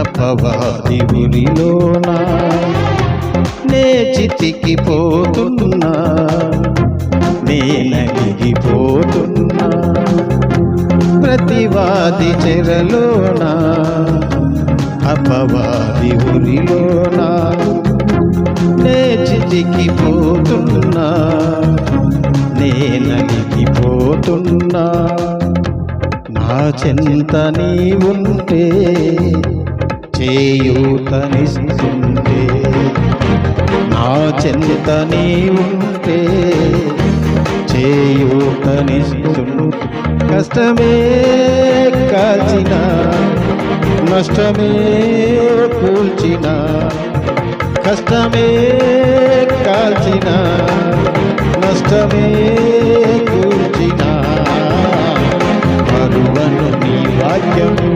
అపవాది ఉరిలోనా నే చితికిపోతున్నా నే నలిగిపోతున్నా ప్రతివాది చెరలోనా అపవాది ఉరిలోనా నే చితికిపోతున్నా నే నలిగిపోతున్నా నా చెంత నీ ఉంటే చేయూతనిస్తుంటే నా చెంత నీ ఉంటే చేయూతనిస్తుంటే కష్టమే కాచిన నష్టమే కూల్చిన కష్టమే కాల్చిన నష్టమే కూల్చిన మరువను నీ వాక్యము